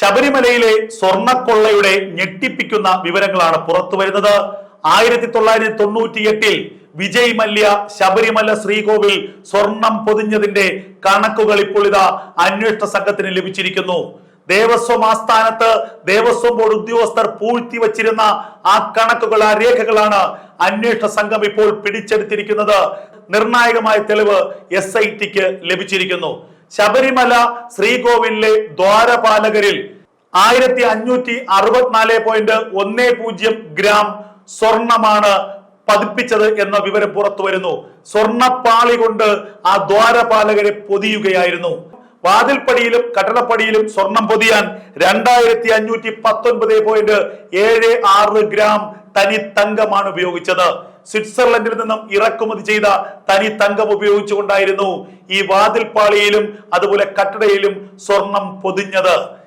ശബരിമലയിലെ സ്വർണക്കൊള്ളയുടെ ഞെട്ടിപ്പിക്കുന്ന വിവരങ്ങളാണ് പുറത്തു വരുന്നത്. ആയിരത്തി തൊള്ളായിരത്തി തൊണ്ണൂറ്റി എട്ടിൽ വിജയ് മല്യ ശബരിമല ശ്രീകോവിൽ സ്വർണം പൊതിഞ്ഞതിന്റെ കണക്കുകൾ ഇപ്പോൾ ഇതാ അന്വേഷണ സംഘത്തിന് ലഭിച്ചിരിക്കുന്നു. ദേവസ്വം ആസ്ഥാനത്ത് ദേവസ്വം ബോർഡ് ഉദ്യോഗസ്ഥർ പൂഴ്ത്തി വച്ചിരുന്ന ആ കണക്കുകൾ ആ രേഖകളാണ് അന്വേഷണ സംഘം ഇപ്പോൾ പിടിച്ചെടുത്തിരിക്കുന്നത്. നിർണായകമായ തെളിവ് എസ് ഐ ടിക്ക് ലഭിച്ചിരിക്കുന്നു. ശബരിമല ശ്രീകോവിലെ ദ്വാരപാലകരിൽ ആയിരത്തി അഞ്ഞൂറ്റി അറുപത്തിനാല് പോയിന്റ് ഒന്ന് പൂജ്യം ഗ്രാം സ്വർണമാണ് പതിപ്പിച്ചത് എന്ന വിവരം പുറത്തു വരുന്നു. സ്വർണപ്പാളി കൊണ്ട് ആ ദ്വാരപാലകരെ പൊതിയുകയായിരുന്നു. വാതിൽപ്പടിയിലും കട്ടടപ്പടിയിലും സ്വർണം പൊതിയാൻ രണ്ടായിരത്തി അഞ്ഞൂറ്റി പത്തൊൻപത് പോയിന്റ് ഏഴ് ആറ് ഗ്രാം തനി തങ്കമാണ് ഉപയോഗിച്ചത്. സ്വിറ്റ്സർലൻഡിൽ നിന്നും ഇറക്കുമതി ചെയ്ത തനി തങ്കം ഉപയോഗിച്ചുകൊണ്ടായിരുന്നു ഈ വാതിൽപ്പാളിയിലും അതുപോലെ കട്ടടയിലും സ്വർണം പൊതിഞ്ഞത്.